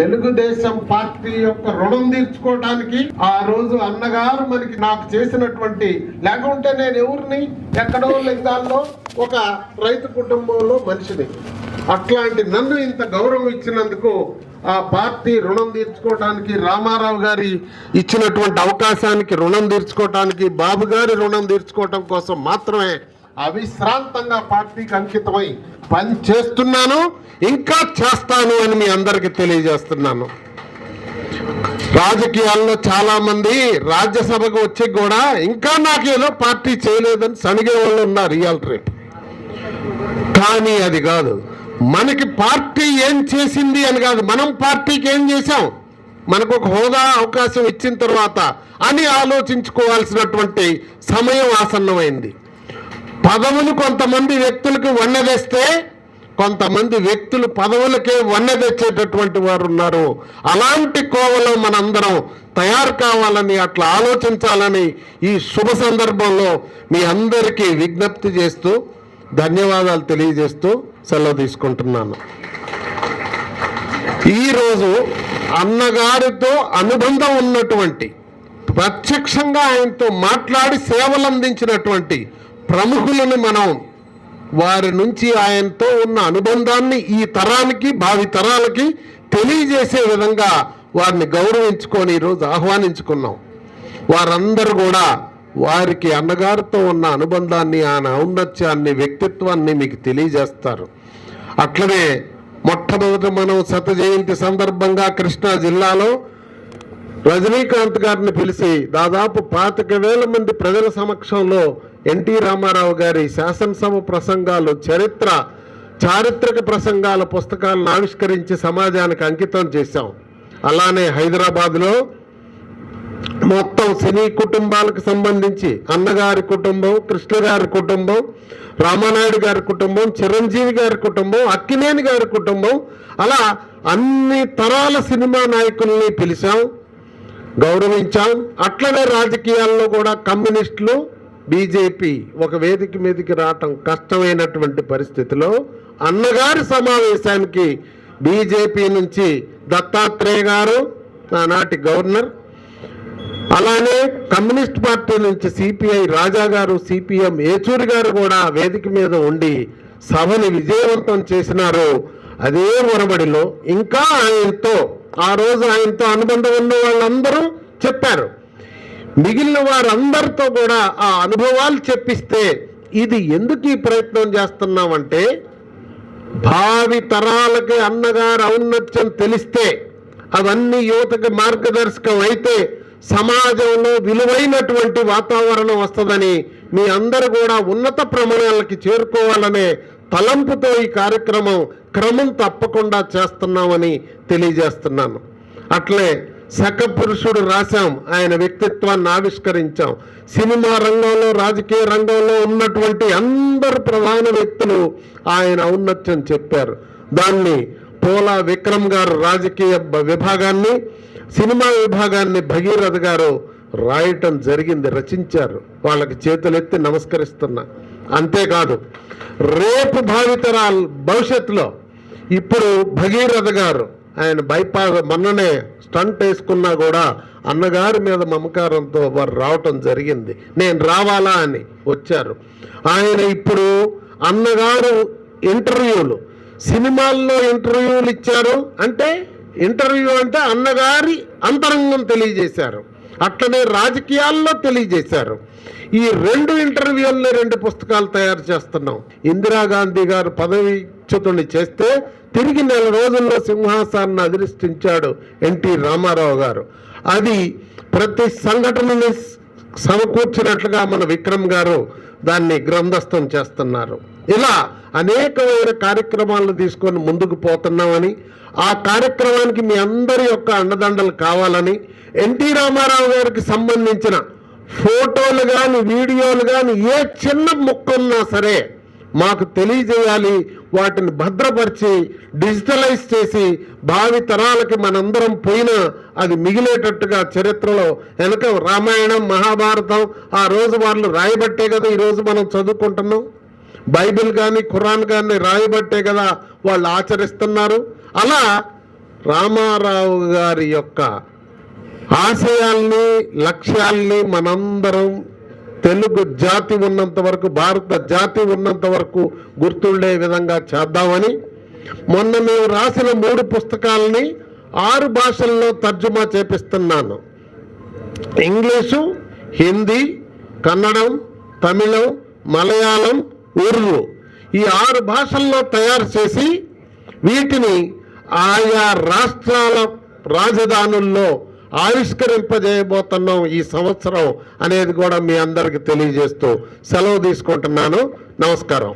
Telugu Desam party యొక్క రుణం తీర్చుకోవడానికి ఆ రోజు అన్నగారు మనకి నాకు చేసినటువంటి లేకుంటే నేను ఎవరిని ఎక్కడో లింగాల్లో ఒక రైతు కుటుంబంలో మనిషిని. అట్లాంటి నన్ను ఇంత గౌరవం ఇచ్చినందుకు ఆ పార్టీ రుణం తీర్చుకోవడానికి రామారావు గారి ఇచ్చినటువంటి అవకాశానికి రుణం తీర్చుకోవటానికి బాబు గారి రుణం తీర్చుకోవటం కోసం మాత్రమే అవిశ్రాంతంగా పార్టీకి అంకితమై పని చేస్తున్నాను ఇంకా చేస్తాను అని మీ అందరికీ తెలియజేస్తున్నాను. రాజకీయాల్లో చాలా మంది రాజ్యసభకు వచ్చి కూడా ఇంకా నాకేదో పార్టీ చేయలేదని సనిగే వాళ్ళు ఉన్నారు ఇవాళ రేపు. కానీ అది కాదు మనకి పార్టీ ఏం చేసింది అని కాదు మనం పార్టీకి ఏం చేశాం? మనకు ఒక హోదా అవకాశం ఇచ్చిన తర్వాత అని ఆలోచించుకోవాల్సినటువంటి సమయం ఆసన్నమైంది. పదవులు కొంతమంది వ్యక్తులకు వన్నదేస్తే కొంతమంది వ్యక్తులు పదవులకే వన్న తెచ్చేటటువంటి వారు ఉన్నారు అలాంటి కోవలో మనందరం తయారు కావాలని అట్లా ఆలోచించాలని ఈ శుభ సందర్భంలో మీ అందరికీ విజ్ఞప్తి చేస్తూ ధన్యవాదాలు తెలియజేస్తూ సెలవు తీసుకుంటున్నాను. ఈరోజు అన్నగారితో అనుబంధం ఉన్నటువంటి ప్రత్యక్షంగా ఆయనతో మాట్లాడి సేవలు అందించినటువంటి ప్రముఖులను మనం వారి నుంచి ఆయనతో ఉన్న అనుబంధాన్ని ఈ తరానికి భావి తరాలకి తెలియజేసే విధంగా వారిని గౌరవించుకొని ఈరోజు ఆహ్వానించుకున్నాం. వారందరూ కూడా వారికి అన్నగారితో ఉన్న అనుబంధాన్ని ఆయన ఔన్నత్యాన్ని వ్యక్తిత్వాన్ని మీకు తెలియజేస్తారు. అట్లనే మొట్టమొదట మనం శత జయంతి సందర్భంగా కృష్ణా జిల్లాలో రజనీకాంత్ గారిని పిలిచి దాదాపు పాతిక వేల మంది ప్రజల సమక్షంలో ఎన్టీ రామారావు గారి శాసనసభ ప్రసంగాలు చరిత్ర చారిత్రక ప్రసంగాల పుస్తకాలను ఆవిష్కరించి సమాజానికి అంకితం చేశాం. అలానే హైదరాబాద్లో మొత్తం సినీ కుటుంబాలకు సంబంధించి అన్నగారి కుటుంబం కృష్ణ గారి కుటుంబం రామానాయుడు గారి కుటుంబం చిరంజీవి గారి కుటుంబం అక్కినేని గారి కుటుంబం అలా అన్ని తరాల సినిమా నాయకుల్ని పిలిచాం. గౌరవించాం. అట్లనే రాజకీయాల్లో కూడా కమ్యూనిస్టులు బీజేపీ ఒక వేదిక మీదకి రావటం కష్టమైనటువంటి పరిస్థితిలో అన్నగారి సమావేశానికి బీజేపీ నుంచి దత్తాత్రేయ గారు ఆనాటి గవర్నర్ అలానే కమ్యూనిస్ట్ పార్టీ నుంచి సిపిఐ రాజా గారు సిపిఎం ఏచూరి గారు కూడా వేదిక మీద ఉండి సభని విజయవంతం చేసినారు. అదే ఒరబడిలో ఇంకా ఆయనతో ఆ రోజు ఆయనతో అనుబంధం ఉన్న వాళ్ళందరూ చెప్పారు. మిగిలిన వారందరితో కూడా ఆ అనుభవాలు చెప్పిస్తే ఇది ఎందుకు ఈ ప్రయత్నం చేస్తున్నామంటే భావి తరాలకి అన్నగారు ఔన్నత్యం తెలిస్తే అవన్నీ యువతకి మార్గదర్శకం అయితే సమాజంలో విలువైనటువంటి వాతావరణం వస్తుందని మీ అందరూ కూడా ఉన్నత ప్రమాణాలకి చేరుకోవాలనే తలంపుతో ఈ కార్యక్రమం క్రమం తప్పకుండా చేస్తున్నామని తెలియజేస్తున్నాను. అట్లే శక పురుషుడు రాశాం ఆయన వ్యక్తిత్వాన్ని ఆవిష్కరించాం. సినిమా రంగంలో రాజకీయ రంగంలో ఉన్నటువంటి అందరు ప్రధాన వ్యక్తులు ఆయన ఔన్నత్యం చెప్పారు. దాన్ని పోలా విక్రమ్ గారు రాజకీయ విభాగాన్ని సినిమా విభాగాన్ని భగీరథ గారు రాయటం జరిగింది రచించారు. వాళ్ళకి చేతులెత్తి నమస్కరిస్తున్నా. అంతేకాదు రేపు భావితరాలు భవిష్యత్తులో ఇప్పుడు భగీరథ గారు ఆయన బైపాస్ మొన్ననే స్టంట్ వేసుకున్నా కూడా అన్నగారి మీద మమకారంతో వారు రావటం జరిగింది. నేను రావాలా అని వచ్చారు. ఆయన ఇప్పుడు అన్నగారు ఇంటర్వ్యూలు. సినిమాల్లో ఇంటర్వ్యూలు ఇచ్చారు. అంటే ఇంటర్వ్యూ అంటే అన్నగారి అంతరంగం తెలియజేశారు. అట్లనే రాజకీయాల్లో తెలియజేశారు. ఈ రెండు ఇంటర్వ్యూల్లో రెండు పుస్తకాలు తయారు చేస్తున్నాం. ఇందిరాగాంధీ గారు పదవి చేస్తే తిరిగి నెల రోజుల్లో సింహాసనాన్ని అధిష్ఠించాడు ఎన్టీ రామారావు గారు. అది ప్రతి సంఘటనని సమకూర్చినట్లుగా మన విక్రమ్ గారు దాన్ని గ్రంథస్థం చేస్తున్నారు. ఇలా అనేకమైన కార్యక్రమాలను తీసుకొని ముందుకు పోతున్నామని ఆ కార్యక్రమానికి మీ అందరి యొక్క అండదండలు కావాలని ఎన్టీ రామారావు గారికి సంబంధించిన ఫోటోలు కానీ వీడియోలు కానీ ఏ చిన్న ముక్కన్నా సరే మాకు తెలియజేయాలి వాటిని భద్రపరిచి డిజిటలైజ్ చేసి భావి తరాలకి మనందరం పోయినా అది మిగిలేటట్టుగా చరిత్రలో వెనక రామాయణం మహాభారతం ఆ రోజు వాళ్ళు రాయబట్టే కదా ఈరోజు మనం చదువుకుంటున్నాం. బైబిల్ కానీ ఖురాన్ కానీ రాయబట్టే కదా వాళ్ళు ఆచరిస్తున్నారు. అలా రామారావు గారి యొక్క ఆశయాల్ని లక్ష్యాల్ని మనందరం తెలుగు జాతి ఉన్నంత వరకు భారత జాతి ఉన్నంత వరకు గుర్తుండే విధంగా చేద్దామని మొన్న మేము రాసిన మూడు పుస్తకాలని ఆరు భాషల్లో తర్జుమా చేపిస్తున్నాను. ఇంగ్లీషు హిందీ కన్నడం తమిళం మలయాళం ఉర్దూ ఈ ఆరు భాషల్లో తయారు చేసి వీటిని ఆయా రాష్ట్రాల రాజధానుల్లో ఆవిష్కరింపజేయబోతున్నాం ఈ సంవత్సరం అనేది కూడా మీ అందరికి తెలియజేస్తూ సెలవు తీసుకుంటున్నాను. నమస్కారం.